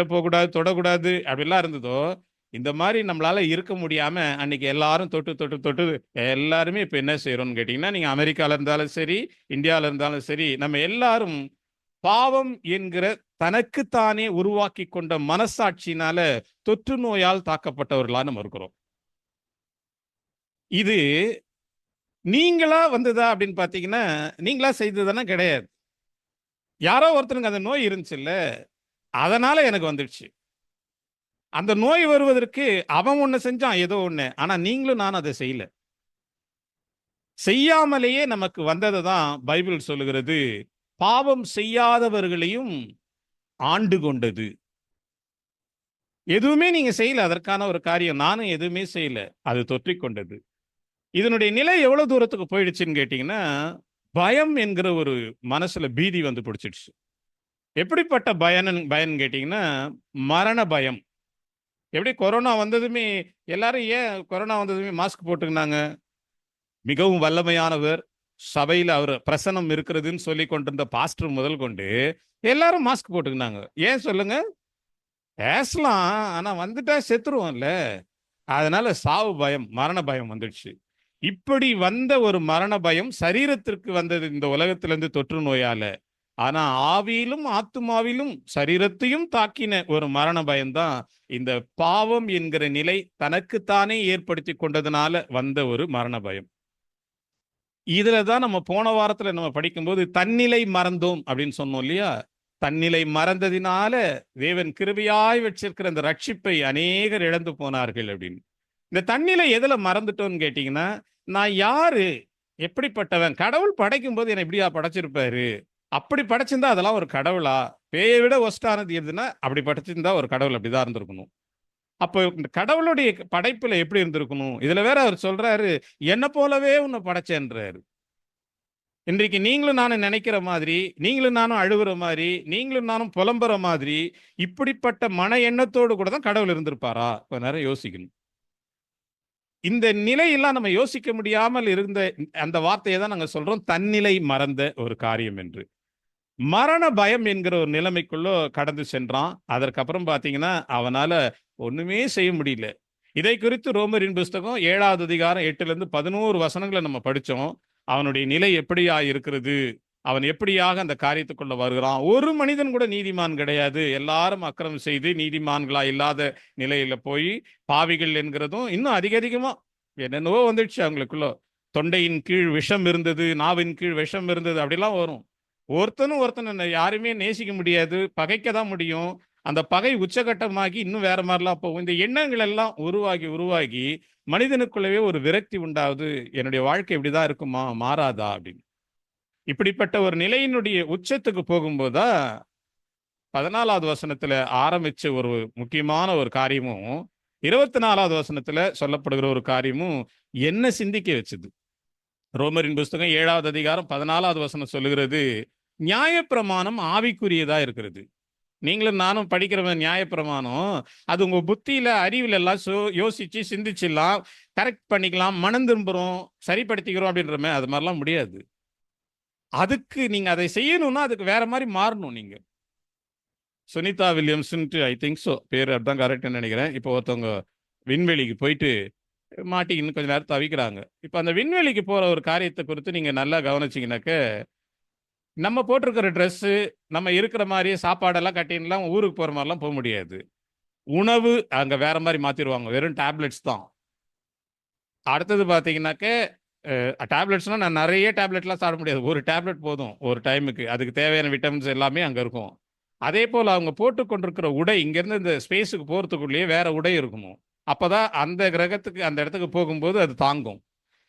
கிட்ட போகக்கூடாது தொடக்கூடாது அப்படிலாம் இருந்ததோ இந்த மாதிரி நம்மளால இருக்க முடியாம அன்னைக்கு எல்லாரும் தொட்டு தொட்டு தொட்டு எல்லாருமே இப்ப என்ன செய்யறோம்னு கேட்டீங்கன்னா நீங்க அமெரிக்கால இருந்தாலும் சரி இந்தியால இருந்தாலும் சரி நம்ம எல்லாரும் பாவம் என்கிற தனக்குத்தானே உருவாக்கி கொண்ட மனசாட்சினால தொற்று நோயால் தாக்கப்பட்டவர்களா நம்ம இருக்கிறோம். இது நீங்களா வந்ததா அப்படின்னு பாத்தீங்கன்னா நீங்களா செய்ததுன்னா கிடையாது. யாரோ ஒருத்தனுக்கு அந்த நோய் இருந்துச்சுல்ல அதனால எனக்கு வந்துடுச்சு. அந்த நோய் வருவதற்கு அவன் ஒண்ணு செஞ்சான் ஏதோ ஒன்று ஆனா நீங்களும் நானும் அதை செய்யல. செய்யாமலேயே நமக்கு வந்ததை தான் பைபிள் சொல்லுகிறது. பாவம் செய்யாதவர்களையும் ஆண்டு கொண்டது. எதுவுமே நீங்க செய்யல. அதற்கான ஒரு காரியம் நானும் எதுவுமே செய்யல. அது தொற்றிக்கொண்டது இதனுடைய நிலை எவ்வளவு தூரத்துக்கு போயிடுச்சுன்னு கேட்டீங்கன்னா பயம் என்கிற ஒரு மனசுல பீதி வந்து பிடிச்சிடுச்சு. எப்படிப்பட்ட பயன் பயன் கேட்டிங்கன்னா மரண பயம். எப்படி கொரோனா வந்ததுமே எல்லாரும் ஏன் கொரோனா வந்ததுமே மாஸ்க் போட்டுக்கினாங்க? மிகவும் வல்லமையானவர். சபையில் அவர் பிரசனம் இருக்கிறதுன்னு சொல்லி கொண்டிருந்த பாஸ்டர் முதல் கொண்டு எல்லாரும் மாஸ்க் போட்டுக்கினாங்க. ஏன் சொல்லுங்க? பேசலாம் ஆனால் வந்துட்டா செத்துருவோம்ல. அதனால சாவு பயம் மரண பயம் வந்துடுச்சு. இப்படி வந்த ஒரு மரண பயம் சரீரத்திற்கு வந்தது இந்த உலகத்திலேருந்து தொற்று நோயால. ஆனா ஆவியிலும் ஆத்துமாவிலும் சரீரத்தையும் தாக்கின ஒரு மரண பயம்தான் இந்த பாவம் என்கிற நிலை தனக்குத்தானே ஏற்படுத்தி கொண்டதுனால வந்த ஒரு மரண பயம். இதுல தான் நம்ம போன வாரத்துல நம்ம படிக்கும்போது தன்னிலை மறந்தோம் அப்படின்னு சொன்னோம் இல்லையா? தன்னிலை மறந்ததினால தேவன் கிருபையாய் வச்சிருக்கிற அந்த ரட்சிப்பை அநேகர் இழந்து போனார்கள் அப்படின்னு. இந்த தன்னிலை எதுல மறந்துட்டோம்னு கேட்டீங்கன்னா நான் யாரு? எப்படிப்பட்டவன்? கடவுள் படைக்கும் போது என்னை இப்படியா படைச்சிருப்பாரு? அப்படி படைச்சிருந்தா அதெல்லாம் ஒரு கடவுளா? பேயை விட ஒஸ்டானது எதுன்னா அப்படி படைச்சிருந்தா ஒரு கடவுள் அப்படிதான் இருந்திருக்கணும். அப்போ இந்த கடவுளுடைய படைப்புல எப்படி இருந்திருக்கணும்? இதுல வேற அவர் சொல்றாரு என்ன போலவே உன்னை படைச்சேன்றாரு. இன்றைக்கு நீங்களும் நானும் நினைக்கிற மாதிரி நீங்களும் நானும் அழுகுற மாதிரி நீங்களும் நானும் புலம்புற மாதிரி இப்படிப்பட்ட மன எண்ணத்தோடு கூட தான் கடவுள் இருந்திருப்பாரா? கொஞ்ச நேரம் யோசிக்கணும். இந்த நிலையெல்லாம் நம்ம யோசிக்க முடியாமல் இருந்த அந்த வார்த்தையை தான் நாங்கள் சொல்றோம் தன்னிலை மறந்த ஒரு காரியம் என்று. மரண பயம் என்கிற ஒரு நிலைமைக்குள்ள கடந்து சென்றான். அதற்கப்புறம் பார்த்தீங்கன்னா அவனால ஒண்ணுமே செய்ய முடியல. இதை குறித்து ரோமரின் புஸ்தகம் ஏழாவது அதிகாரம் எட்டுல இருந்து பதினோரு வசனங்களை நம்ம படிச்சோம். அவனுடைய நிலை எப்படியா இருக்கிறது? அவன் எப்படியாக அந்த காரியத்துக்குள்ள வருகிறான்? ஒரு மனிதன் கூட நீதிமான் கிடையாது. எல்லாரும் அக்கிரமம் செய்து நீதிமான்களா இல்லாத நிலையில போய் பாவிகள் என்கிறதும் இன்னும் அதிக அதிகமா என்னென்னவோ வந்துடுச்சு அவங்களுக்குள்ள. தொண்டையின் கீழ் விஷம் இருந்தது நாவின் கீழ் விஷம் இருந்தது அப்படிலாம் வரும். ஒருத்தனும் ஒருத்தனை யாருமே நேசிக்க முடியாது பகைக்க தான் முடியும். அந்த பகை உச்சகட்டமாகி இன்னும் வேற மாதிரிலாம் போகும். இந்த எண்ணங்கள் எல்லாம் உருவாகி உருவாகி மனிதனுக்குள்ளவே ஒரு விரக்தி உண்டாவது என்னுடைய வாழ்க்கை இப்படிதான் இருக்குமா மாறாதா அப்படின்னு. இப்படிப்பட்ட ஒரு நிலையினுடைய உச்சத்துக்கு போகும்போதா பதினாலாவது வசனத்துல ஆரம்பிச்ச ஒரு முக்கியமான ஒரு காரியமும் இருபத்தி நாலாவது வசனத்துல சொல்லப்படுகிற ஒரு காரியமும் என்ன சிந்திக்க வச்சது? ரோமரின் புஸ்தகம் ஏழாவது அதிகாரம் பதினாலாவது வசனம் சொல்லுகிறது நியாயப்பிரமாணம் ஆவிக்குரியதா இருக்கிறது. நீங்களும் நானும் படிக்கிறவன் நியாயப்பிரமாணம். அது உங்க புத்தியில அறிவில் எல்லாம் சோ- யோசிச்சு சிந்திச்சிடலாம் கரெக்ட் பண்ணிக்கலாம் மனம் திரும்புறோம் சரிப்படுத்திக்கிறோம் அப்படின்றமே அது மாதிரிலாம் முடியாது. அதுக்கு நீங்க அதை செய்யணும்னா அதுக்கு வேற மாதிரி மாறணும் நீங்க. சுனிதா வில்லியம்ஸ்ன்ட்டு ஐ திங்க் ஸோ பேர் அதுதான் கரெக்ட்னு நினைக்கிறேன். இப்போ ஒருத்தவங்க விண்வெளிக்கு போயிட்டு மாட்டிக்கின்னு கொஞ்ச நேரம் தவிக்கிறாங்க. இப்போ அந்த விண்வெளிக்கு போகிற ஒரு காரியத்தை குறித்து நீங்கள் நல்லா கவனிச்சிங்கனாக்க நம்ம போட்டிருக்கிற ட்ரெஸ்ஸு நம்ம இருக்கிற மாதிரியே சாப்பாடெல்லாம் கட்டின்லாம் ஊருக்கு போகிற மாதிரிலாம் போக முடியாது. உணவு அங்கே வேற மாதிரி மாற்றிடுவாங்க வெறும் டேப்லெட்ஸ் தான். அடுத்தது பார்த்தீங்கன்னாக்க டேப்லெட்ஸ்னால் நான் நிறைய டேப்லெட்லாம் சாப்பிட முடியாது. ஒரு டேப்லெட் போதும் ஒரு டைமுக்கு அதுக்கு தேவையான விட்டமின்ஸ் எல்லாமே அங்கே இருக்கும். அதே போல் அவங்க போட்டு கொண்டிருக்கிற உடை இங்கேருந்து இந்த ஸ்பேஸுக்கு போகிறதுக்குள்ளேயே வேற உடை இருக்கணும் அப்பதான் அந்த கிரகத்துக்கு அந்த இடத்துக்கு போகும்போது அது தாங்கும்.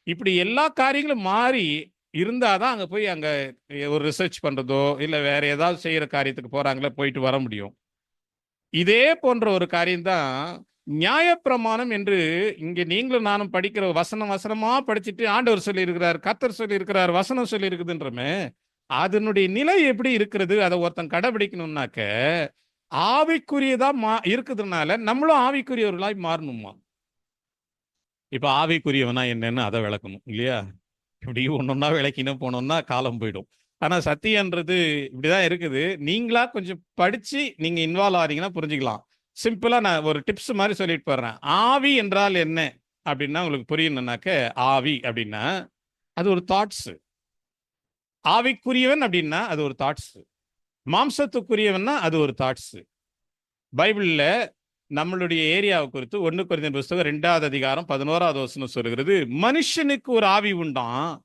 இப்படி எல்லா காரியங்களும் மாறி இருந்தால் தான் அங்கே போய் அங்கே ஒரு ரிசர்ச் பண்ணுறதோ இல்லை வேற ஏதாவது செய்கிற காரியத்துக்கு போகிறாங்களே போயிட்டு வர முடியும். இதே போன்ற ஒரு காரியம்தான் நியாயப்பிரமாணம் என்று இங்கே நீங்களும் நானும் படிக்கிற வசனம் வசனமாக படிச்சுட்டு ஆண்டவர் சொல்லியிருக்கிறார் கத்தர் சொல்லியிருக்கிறார் வசனம் சொல்லியிருக்குதுன்றமே அதனுடைய நிலை எப்படி இருக்கிறது அதை ஒருத்தன் கடைபிடிக்கணும்னாக்க ஆவிக்குரியதா மா இருக்குதுனால நம்மளும் ஆவிக்குரியவர்களாய் மாறணுமா? இப்ப ஆவிக்குரியவனா என்னன்னு அதை விளக்கணும் இல்லையா? இப்படி ஒன்னொன்னா விளக்கினு போனோம்னா காலம் போயிடும். ஆனா சத்தியன்றது இப்படிதான் இருக்குது. நீங்களா கொஞ்சம் படிச்சு நீங்க இன்வால்வ் ஆறீங்கன்னா புரிஞ்சுக்கலாம். சிம்பிளா நான் ஒரு டிப்ஸ் மாதிரி சொல்லிட்டு போறேன். ஆவி என்றால் என்ன? அப்படின்னா உங்களுக்கு புரியணும்னாக்க ஆவி அப்படின்னா அது ஒரு தாட்ஸ் ஆவிக்குரியவன் அப்படின்னா அது ஒரு தாட்ஸ் மாம்சத்துக்குரியவன்னா அது ஒரு தாட்ஸ் பைபிளில் நம்மளுடைய ஏரியாவை குறித்து ஒன்று குறைந்த புஸ்தகம் ரெண்டாவது அதிகாரம் பதினோராவது வசனம் சொல்கிறது மனுஷனுக்கு ஒரு ஆவி உண்டாம்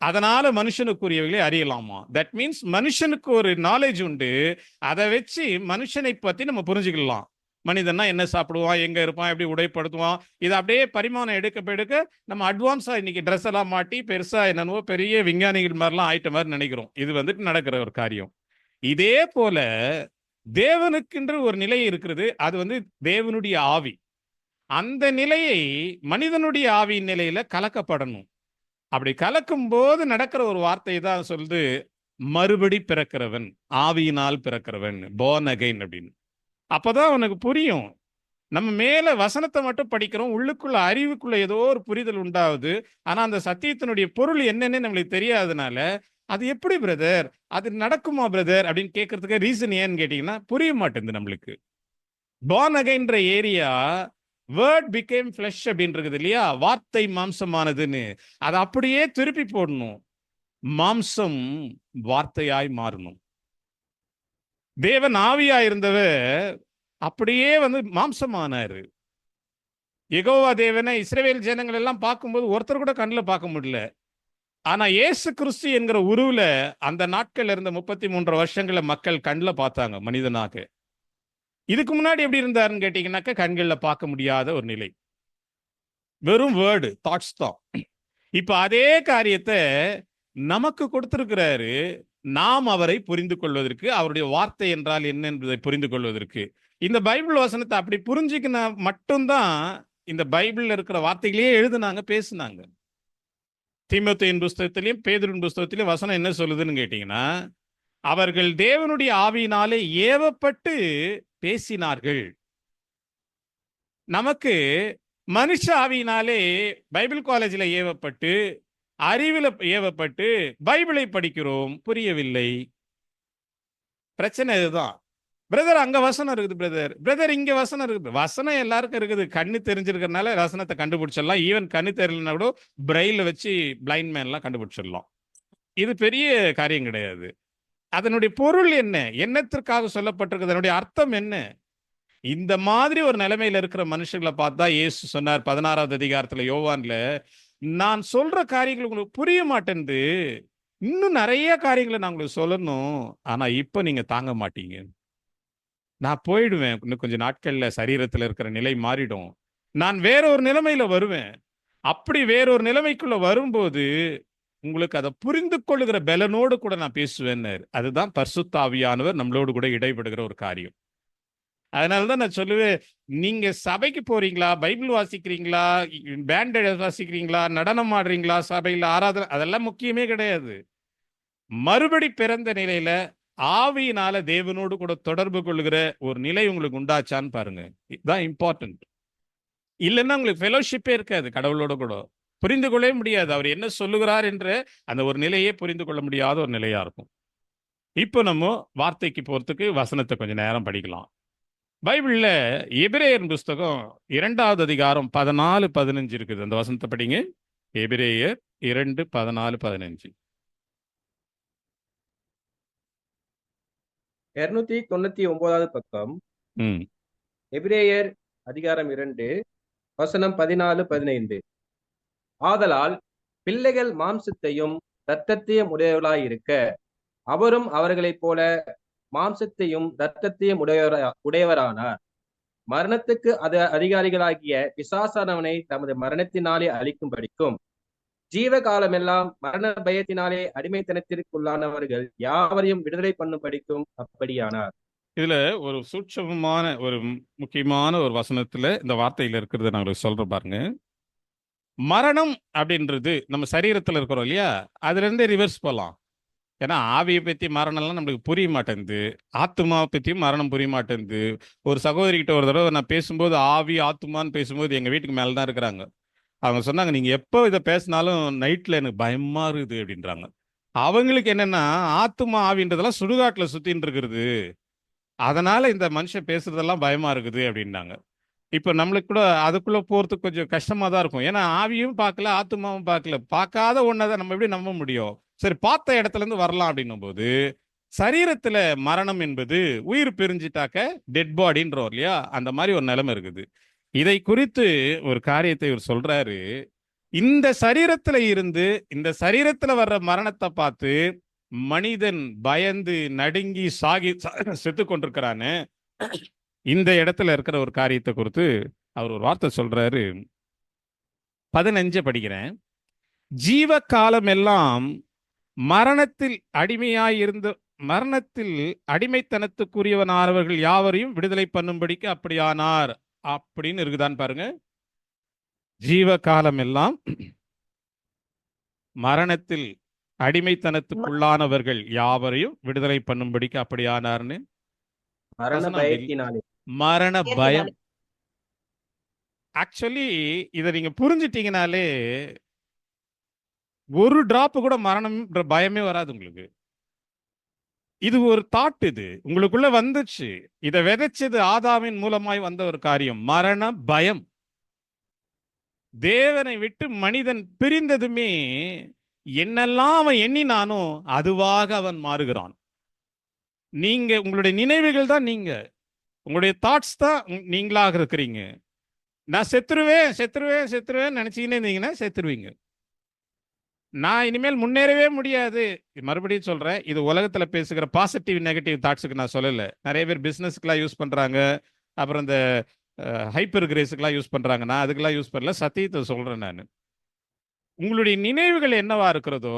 அதனால மனுஷனுக்குரியவைகளை அறியலாமா? தட் மீன்ஸ் மனுஷனுக்கு ஒரு நாலேஜ் உண்டு அதை வச்சு மனுஷனை பத்தி நம்ம புரிஞ்சுக்கலாம். மனிதன்னா என்ன சாப்பிடுவான் எங்க இருப்பான் எப்படி உடைப்படுத்துவான் இது அப்படியே பரிமாணம் எடுக்க எடுக்க நம்ம அட்வான்ஸா இன்னைக்கு ட்ரெஸ் எல்லாம் மாட்டி பெருசா என்னென்னவோ பெரிய விஞ்ஞானிகள் மாதிரிலாம் ஆயிட்ட மாதிரி நினைக்கிறோம். இது வந்துட்டு நடக்கிற ஒரு காரியம். இதே போல தேவனுக்கென்று ஒரு நிலை இருக்கிறது. அது வந்து தேவனுடைய ஆவி. அந்த நிலையை மனிதனுடைய ஆவியின் நிலையில கலக்கப்படணும். அப்படி கலக்கும் போது நடக்கிற ஒரு வார்த்தை தான் சொல்லுது மறுபடி பிறக்கிறவன் ஆவியினால் பிறக்கிறவன் போன் அகைன் அப்படின்னு. அப்பதான் உனக்கு புரியும். நம்ம மேல வசனத்தை மட்டும் படிக்கிறோம். உள்ளுக்குள்ள அறிவுக்குள்ள ஏதோ ஒரு புரிதல் உண்டாகுது. ஆனா அந்த சத்தியத்தினுடைய பொருள் என்னன்னு நம்மளுக்கு தெரியாதனால அது எப்படி பிரதர் அது நடக்குமா பிரதர் அப்படின்னு கேட்கறதுக்கு ரீசன் ஏன்னு கேட்டீங்கன்னா புரிய மாட்டேங்குது நம்மளுக்கு. பான் அகைன்ற ஏரியா வேர்ட் பிகேம் ஃபிளஷ் அப்படின்றது இல்லையா? வார்த்தை மாம்சமானதுன்னு. அதை அப்படியே திருப்பி போடணும். மாம்சம் வார்த்தையாய் மாறணும். தேவன் ஆவியா இருந்தவர் அப்படியே வந்து மாம்சமானாரு. எகோவா தேவனை இஸ்ரேவேல் ஜனங்கள் எல்லாம் பார்க்கும்போது ஒருத்தர் கூட கண்ணில் பார்க்க முடியல. ஆனா இயேசு கிறிஸ்து என்கிற உருவில் அந்த நாட்கள் இருந்த முப்பத்தி மூன்று வருஷங்களை மக்கள் கண்ணில் பார்த்தாங்க மனிதனாக. இதுக்கு முன்னாடி எப்படி இருந்தாருன்னு கேட்டீங்கன்னாக்க கண்களில் பார்க்க முடியாத ஒரு நிலை. வெறும் வேர்டு தாட்ஸ் தான். இப்ப அதே காரியத்தை நமக்கு கொடுத்திருக்கிறாரு நாம் அவரை புரிந்து கொள்வதற்கு அவருடைய வார்த்தை என்றால் என்ன என்பதை புரிந்து கொள்வதற்கு. இந்த பைபிள் வசனத்தை அப்படி புரிஞ்சுக்கினா மட்டும்தான் இந்த பைபிள்ல இருக்கிற வார்த்தைகளையே எழுதுனாங்க பேசுனாங்க. திமுத்தையின் புஸ்தகத்திலையும் பேதரின் புஸ்தகத்திலையும் வசனம் என்ன சொல்லுதுன்னு கேட்டீங்கன்னா அவர்கள் தேவனுடைய ஆவியினாலே ஏவப்பட்டு பேசினார்கள். நமக்கு மனுஷ ஆவியினாலே பைபிள் காலேஜில் ஏவப்பட்டு அறிவில் ஏவப்பட்டு பைபிளை படிக்கிறோம் புரியவில்லை. பிரச்சனை இதுதான். பிரதர் அங்க வசனம் இருக்குது பிரதர் பிரதர் இங்க வசனம் இருக்குது. வசனம் எல்லாருக்கும் இருக்குது. கண்ணு தெரிஞ்சிருக்கிறதுனால வசனத்தை கண்டுபிடிச்சிடலாம். ஈவன் கண்ணு தெரியலனா கூட பிரெயில வச்சு பிளைண்ட் மேன்லாம் கண்டுபிடிச்சிடலாம். இது பெரிய காரியம் கிடையாது. அதனுடைய பொருள் என்ன? என்னத்திற்காக சொல்லப்பட்டிருக்கு அதனுடைய அர்த்தம் என்ன? இந்த மாதிரி ஒரு நிலைமையில இருக்கிற மனுஷங்களை பார்த்தா இயேசு சொன்னார் பதினாறாவது அதிகாரத்துல யோவான்ல நான் சொல்ற காரியங்கள் உங்களுக்கு புரிய மாட்டேன்து. இன்னும் நிறைய காரியங்களை நான் உங்களுக்கு சொல்லணும். ஆனா இப்ப நீங்க தாங்க மாட்டீங்க. நான் போயிடுவேன். இன்னும் கொஞ்சம் நாட்கள்ல சரீரத்துல இருக்கிற நிலை மாறிடும். நான் வேற ஒரு நிலைமையில வருவேன். அப்படி வேற ஒரு நிலைமைக்குள்ள வரும்போது உங்களுக்கு அதை புரிந்து கொள்ளுகிற பலனோடு கூட நான் பேசுவேன்னு அதுதான் பர்சுத்தாவியானவர் நம்மளோடு கூட இடைபடுகிற ஒரு காரியம். அதனாலதான் நான் சொல்லுவேன் நீங்க சபைக்கு போறீங்களா? பைபிள் வாசிக்கிறீங்களா? பேண்ட் வாசிக்கிறீங்களா? நடனம் ஆடுறீங்களா? சபையில் ஆராதனை அதெல்லாம் முக்கியமே கிடையாது. மறுபடி பிறந்த நிலையில ஆவியினால தேவனோடு கூட தொடர்பு கொள்கிற ஒரு நிலை உங்களுக்கு உண்டாச்சான்னு பாருங்க. இதுதான் இம்பார்ட்டன்ட் இல்லைன்னா உங்களுக்கு ஃபெலோஷிப்பே இருக்காது கடவுளோட கூட. புரிந்து கொள்ளவே முடியாது. அவர் என்ன சொல்லுகிறார் என்ற அந்த ஒரு நிலையே புரிந்து கொள்ள முடியாத ஒரு நிலையா இருக்கும். இப்போ நம்ம வார்த்தைக்கு போறதுக்கு வசனத்தை கொஞ்சம் நேரம் படிக்கலாம். பைபிளில் எபிரேயர் புஸ்தகம் இரண்டாவது அதிகாரம் பதினாலு பதினஞ்சு இருக்குது. அந்த வசனத்தை படிங்க. எபிரேயர் இரண்டு பதினாலு பதினஞ்சு. இருநூத்தி தொண்ணூத்தி ஒன்பதாவது பக்கம். எபிரேயர் அதிகாரம் இரண்டு வசனம் பதினாலு பதினைந்து. ஆதலால் பிள்ளைகள் மாம்சத்தையும் இரத்தத்தையும் உடையவர்களாய் இருக்க அவரும் அவர்களைப் போல மாம்சத்தையும் இரத்தத்தையும் உடையவரா உடையவரானார். மரணத்துக்கு அது அதிகாரிகளாகிய பிசாசானவனை தமது மரணத்தினாலே அழிக்கும் படிக்கும் ஜீவ காலமெல்லாம் மரண பயத்தினாலே அடிமைத்தனத்திற்குள்ளானவர்கள் யாவரையும் விடுதலை பண்ணும் படிக்கும் அப்படியானார். இதுல ஒரு சூட்சமமான ஒரு முக்கியமான ஒரு வசனத்துல இந்த வார்த்தையில இருக்கிறத நாங்க உங்களுக்கு சொல்றேன் பாருங்க. மரணம் அப்படின்றது நம்ம சரீரத்துல இருக்கிறோம் இல்லையா? அதுல இருந்தே ரிவர்ஸ் போகலாம் ஏன்னா ஆவியை பத்தி மரணம்லாம் நம்மளுக்கு புரிய மாட்டேங்குது. ஆத்மாவை பத்தியும் மரணம் புரிய மாட்டேங்குது. ஒரு சகோதரி கிட்ட ஒரு தடவை நான் பேசும்போது ஆவி ஆத்மான்னு பேசும்போது எங்க வீட்டுக்கு மேலதான் இருக்கிறாங்க. அவங்க சொன்னாங்க நீங்கள் எப்போ இதை பேசினாலும் நைட்டில் எனக்கு பயமாக இருக்குது அப்படின்றாங்க. அவங்களுக்கு என்னென்னா ஆத்துமா ஆவின்றதெல்லாம் சுடுகாட்டில் சுத்தின்னு இருக்கிறது. அதனால் இந்த மனுஷன் பேசுறதெல்லாம் பயமாக இருக்குது அப்படின்னாங்க. இப்போ நம்மளுக்கு கூட அதுக்குள்ளே போகிறதுக்கு கொஞ்சம் கஷ்டமாக தான் இருக்கும். ஏன்னா ஆவியும் பார்க்கல ஆத்துமாவும் பார்க்கல. பார்க்காத ஒன்னதை நம்ம எப்படி நம்ப முடியும்? சரி பார்த்த இடத்துல இருந்து வரலாம் அப்படின்னும் போது சரீரத்தில் மரணம் என்பது உயிர் பிரிஞ்சிட்டாக்க டெட் பாடின்றோம் இல்லையா? அந்த மாதிரி ஒரு நிலைமை இருக்குது. இதை குறித்து ஒரு காரியத்தை இவர் சொல்றாரு. இந்த சரீரத்துல இருந்து இந்த சரீரத்துல வர்ற மரணத்தை பார்த்து மனிதன் பயந்து நடுங்கி சாகி செத்து கொண்டிருக்கிறான்னு இந்த இடத்துல இருக்கிற ஒரு காரியத்தை குறித்து அவர் ஒரு வார்த்தை சொல்றாரு. பதினஞ்சு படிக்கிறேன். ஜீவ காலம் எல்லாம் மரணத்தில் அடிமையாயிருந்த மரணத்தில் அடிமைத்தனத்துக்குரியவனானவர்கள் யாவரையும் விடுதலை பண்ணும்படிக்கு அப்படியானார். அப்படின்னு இருக்குதான்னு பாருங்க. ஜீவ காலம் எல்லாம் மரணத்தில் அடிமைத்தனத்துக்குள்ளானவர்கள் யாவரையும் விடுதலை பண்ணும்படிக்கு அப்படியானார்னு? மரண வசனம் பயத்தினாலே. மரண பயம். ஆக்சுவலி இதை நீங்க புரிஞ்சிட்டீங்கனாலே ஒரு டிராப் கூட மரணம்ன்ற பயமே வராது உங்களுக்கு. இது ஒரு தாட் இது. உங்களுக்குள்ள வந்துச்சு. இதை விதைச்சது ஆதாமின் மூலமாய் வந்த ஒரு காரியம். மரண பயம். தேவனை விட்டு மனிதன் பிரிந்ததுமே என்னெல்லாம் அவன் எண்ணினானோ அதுவாக அவன் மாறுகிறான். நீங்க உங்களுடைய நினைவுகள் தான் நீங்க. உங்களுடைய தாட்ஸ் தான் நீங்களாக இருக்கிறீங்க. நான் செத்துருவேன் செத்துருவேன் செத்துருவேன் நினைச்சிக்கினே இருந்தீங்கன்னா செத்துருவீங்க. நான் இனிமேல் முன்னேறவே முடியாது. மறுபடியும் சொல்றேன் இது உலகத்துல பேசுகிற பாசிட்டிவ் நெகட்டிவ் தாட்ஸுக்கு நான் சொல்லல. நிறைய பேர் பிசினஸ்க்குலாம் யூஸ் பண்றாங்க. அப்புறம் இந்த ஹைப்பர் கிரேஸுக்கெல்லாம் யூஸ் பண்றாங்க. நான் அதுக்கெல்லாம் யூஸ் பண்ணல. சத்தியத்தை சொல்றேன் நான். உங்களுடைய நினைவுகள் என்னவா இருக்கிறதோ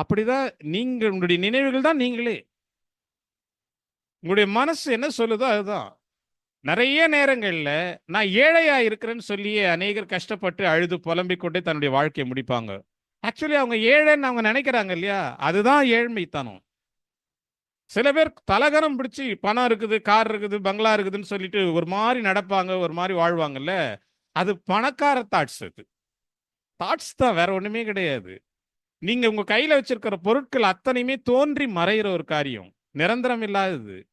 அப்படிதான் நீங்க உங்களுடைய நினைவுகள் தான் நீங்களே. உங்களுடைய மனசு என்ன சொல்லுதோ அதுதான். நிறைய நேரங்களில் நான் ஏழையா இருக்கிறேன்னு சொல்லியே அநேகர் கஷ்டப்பட்டு அழுது புலம்பிக் கொண்டே தன்னுடைய வாழ்க்கையை முடிப்பாங்க. ஆக்சுவலி அவங்க ஏழைன்னு அவங்க நினைக்கிறாங்க இல்லையா? அதுதான் ஏழ்மைத்தனம் சில பேர் தலகரம் பிடிச்சி பணம் இருக்குது கார் இருக்குது பங்களா இருக்குதுன்னு சொல்லிட்டு ஒரு மாதிரி நடப்பாங்க ஒரு மாதிரி வாழ்வாங்கல்ல? அது பணக்கார தாட்ஸ் அது. தாட்ஸ் தான் வேற ஒண்ணுமே கிடையாது. நீங்க உங்க கையில வச்சிருக்கிற பொருட்கள் அத்தனையுமே தோன்றி மறைகிற ஒரு காரியம். நிரந்தரம் இல்லாதது.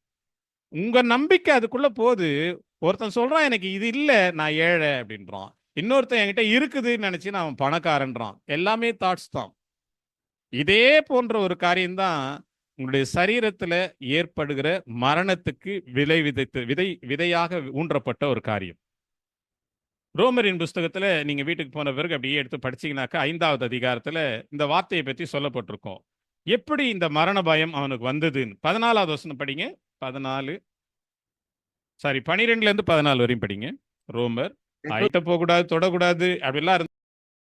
உங்க நம்பிக்கை அதுக்குள்ள போகுது. ஒருத்தன் சொல்றான் எனக்கு இது இல்லை நான் ஏழை அப்படின்றான். இன்னொருத்தன் என்கிட்ட இருக்குதுன்னு நினச்சி நான் அவன் பணக்காரன்றான். எல்லாமே தாட்ஸ் தான். இதே போன்ற ஒரு காரியம்தான் உங்களுடைய சரீரத்தில் ஏற்படுகிற மரணத்துக்கு விலை விதைத்து விதை விதையாக ஊன்றப்பட்ட ஒரு காரியம். ரோமரின் புஸ்தகத்தில் நீங்கள் வீட்டுக்கு போன பிறகு அப்படியே எடுத்து படிச்சீங்கன்னாக்கா ஐந்தாவது அதிகாரத்தில் இந்த வார்த்தையை பற்றி சொல்லப்பட்டிருக்கோம். எப்படி இந்த மரண பயம் அவனுக்கு வந்ததுன்னு? பதினாலாவது வசனம் படிங்க. பதினாலு சாரி பனிரெண்டுலேருந்து பதினாலு வரையும் படிங்க. ரோமர் ஐட்ட போகக்கூடாது தொடக்கூடாது அப்படிலாம் இருந்து